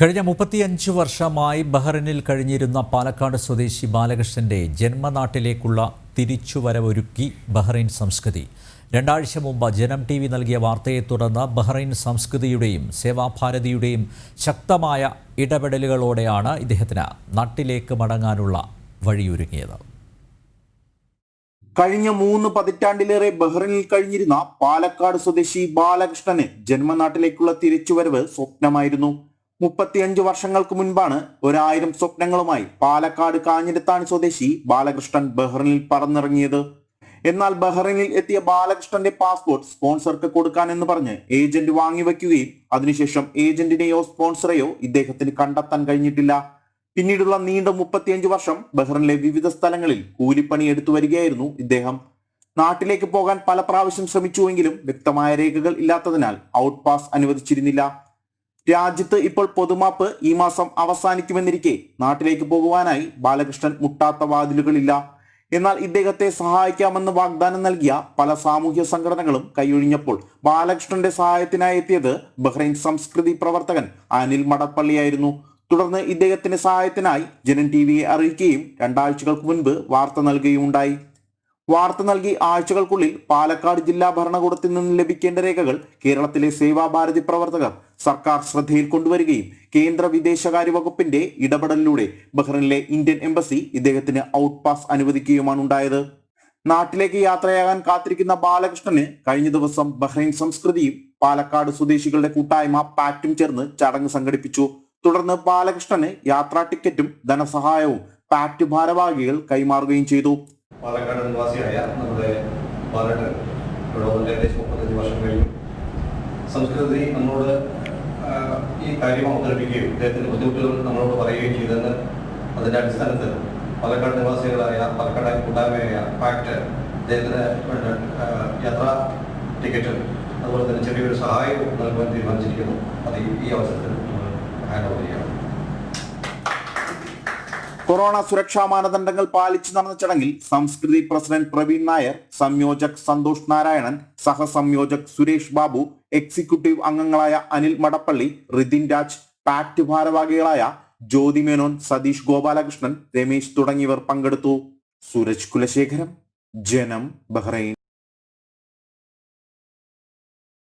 കഴിഞ്ഞ മുപ്പത്തിയഞ്ച് വർഷമായി ബഹ്റിനിൽ കഴിഞ്ഞിരുന്ന പാലക്കാട് സ്വദേശി ബാലകൃഷ്ണന്റെ ജന്മനാട്ടിലേക്കുള്ള തിരിച്ചുവരവൊരുക്കി ബഹ്റൈൻ സംസ്കൃതി. രണ്ടാഴ്ച മുമ്പ് ജനം ടി വി നൽകിയ വാർത്തയെ തുടർന്ന് ബഹ്റൈൻ സംസ്കൃതിയുടെയും സേവാഭാരതിയുടെയും ശക്തമായ ഇടപെടലുകളോടെയാണ് ഇദ്ദേഹത്തിന് നാട്ടിലേക്ക് മടങ്ങാനുള്ള വഴിയൊരുങ്ങിയത്. കഴിഞ്ഞ മൂന്ന് പതിറ്റാണ്ടിലേറെ ബഹ്റിനിൽ കഴിഞ്ഞിരുന്ന പാലക്കാട് സ്വദേശി ബാലകൃഷ്ണന് ജന്മനാട്ടിലേക്കുള്ള തിരിച്ചുവരവ് സ്വപ്നമായിരുന്നു. മുപ്പത്തിയഞ്ച് വർഷങ്ങൾക്ക് മുൻപാണ് ഒരായിരം സ്വപ്നങ്ങളുമായി പാലക്കാട് കാഞ്ഞിരത്താണി സ്വദേശി ബാലകൃഷ്ണൻ ബഹ്റിനിൽ പറന്നിറങ്ങിയത്. എന്നാൽ ബഹ്റിനിൽ എത്തിയ ബാലകൃഷ്ണന്റെ പാസ്പോർട്ട് സ്പോൺസർക്ക് കൊടുക്കാൻ എന്ന് പറഞ്ഞ് ഏജന്റ് വാങ്ങിവെക്കുകയും അതിനുശേഷം ഏജന്റിനെയോ സ്പോൺസറെയോ ഇദ്ദേഹത്തിന് കണ്ടെത്താൻ കഴിഞ്ഞിട്ടില്ല. പിന്നീടുള്ള നീണ്ട മുപ്പത്തിയഞ്ച് വർഷം ബഹ്റിനിലെ വിവിധ സ്ഥലങ്ങളിൽ കൂലിപ്പണി എടുത്തു വരികയായിരുന്നു ഇദ്ദേഹം. നാട്ടിലേക്ക് പോകാൻ പല പ്രാവശ്യം ശ്രമിച്ചുവെങ്കിലും വ്യക്തമായ രേഖകൾ ഇല്ലാത്തതിനാൽ ഔട്ട് പാസ് അനുവദിച്ചിരുന്നില്ല. രാജ്യത്ത് ഇപ്പോൾ പൊതുമാപ്പ് ഈ മാസം അവസാനിക്കുമെന്നിരിക്കെ നാട്ടിലേക്ക് പോകുവാനായി ബാലകൃഷ്ണൻ മുട്ടാത്ത വാതിലുകളില്ല. എന്നാൽ ഇദ്ദേഹത്തെ സഹായിക്കാമെന്ന് വാഗ്ദാനം നൽകിയ പല സാമൂഹ്യ സംഘടനകളും കൈയൊഴിഞ്ഞപ്പോൾ ബാലകൃഷ്ണന്റെ സഹായത്തിനായി എത്തിയത് ബഹ്റൈൻ സംസ്കൃതി പ്രവർത്തകൻ അനിൽ മടപ്പള്ളിയായിരുന്നു. തുടർന്ന് ഇദ്ദേഹത്തിന്റെ സഹായത്തിനായി ജനൻ ടി വിയെ അറിയിക്കുകയും രണ്ടാഴ്ചകൾക്ക് മുൻപ് വാർത്ത നൽകുകയുണ്ടായി വാർത്ത നൽകി ആഴ്ചകൾക്കുള്ളിൽ പാലക്കാട് ജില്ലാ ഭരണകൂടത്തിൽ നിന്ന് ലഭിക്കേണ്ട രേഖകൾ കേരളത്തിലെ സേവാഭാരതി പ്രവർത്തകർ സർക്കാർ ശ്രദ്ധയിൽ കൊണ്ടുവരികയും കേന്ദ്ര വിദേശകാര്യ വകുപ്പിന്റെ ഇടപെടലിലൂടെ ബഹ്റിനിലെ ഇന്ത്യൻ എംബസി ഇദ്ദേഹത്തിന് ഔട്ട് പാസ് അനുവദിക്കുകയുമാണ് ഉണ്ടായത്. നാട്ടിലേക്ക് യാത്രയാകാൻ കാത്തിരിക്കുന്ന ബാലകൃഷ്ണന് കഴിഞ്ഞ ദിവസം ബഹ്റൈൻ സംസ്കൃതിയും പാലക്കാട് സ്വദേശികളുടെ കൂട്ടായ്മ പാറ്റും ചേർന്ന് ചടങ്ങ് സംഘടിപ്പിച്ചു. തുടർന്ന് ബാലകൃഷ്ണന് യാത്രാ ടിക്കറ്റും ധനസഹായവും പാറ്റ് ഭാരവാഹികൾ കൈമാറുകയും ചെയ്തു. പാലക്കാട് നിവാസിയായ നമ്മുടെ ബാലകൃഷ്ണൻ ഏകദേശം മുപ്പത്തഞ്ച് വർഷം കഴിഞ്ഞു. സംസ്കൃതി നമ്മളോട് ഈ കാര്യം അവതരിപ്പിക്കുകയും ഇദ്ദേഹത്തിന്റെ ബുദ്ധിമുട്ടുകൾ നമ്മളോട് പറയുകയും ചെയ്തെന്ന് അതിന്റെ അടിസ്ഥാനത്തിൽ പാലക്കാട് നിവാസികളായ പാലക്കാട് കൂട്ടായ്മയായ പാക്ട് ഇദ്ദേഹത്തിന് യാത്രാ ടിക്കറ്റും അതുപോലെ തന്നെ ചെറിയൊരു സഹായവും നൽകുവാൻ തീരുമാനിച്ചിരിക്കുന്നു. അത് ഈ- അവസരത്തിൽ ഹാൻഡ് ഓവർ കൊറോണ സുരക്ഷാ മാനദണ്ഡങ്ങൾ പാലിച്ചു നടന്ന ചടങ്ങിൽ സംസ്കൃതി പ്രസിഡന്റ് പ്രവീൺ നായർ സംയോജക് സന്തോഷ് നാരായണൻ സഹസംയോജക് സുരേഷ് ബാബു എക്സിക്യൂട്ടീവ് അംഗങ്ങളായ അനിൽ മടപ്പള്ളി റിതിൻ രാജ് പാക്ട് ഭാരവാഹികളായ ജ്യോതി മേനോൻ സതീഷ് ഗോപാലകൃഷ്ണൻ രമേശ് തുടങ്ങിയവർ പങ്കെടുത്തു. സൂരജ് കുലശേഖരം ജനം ബഹ്റൈൻ.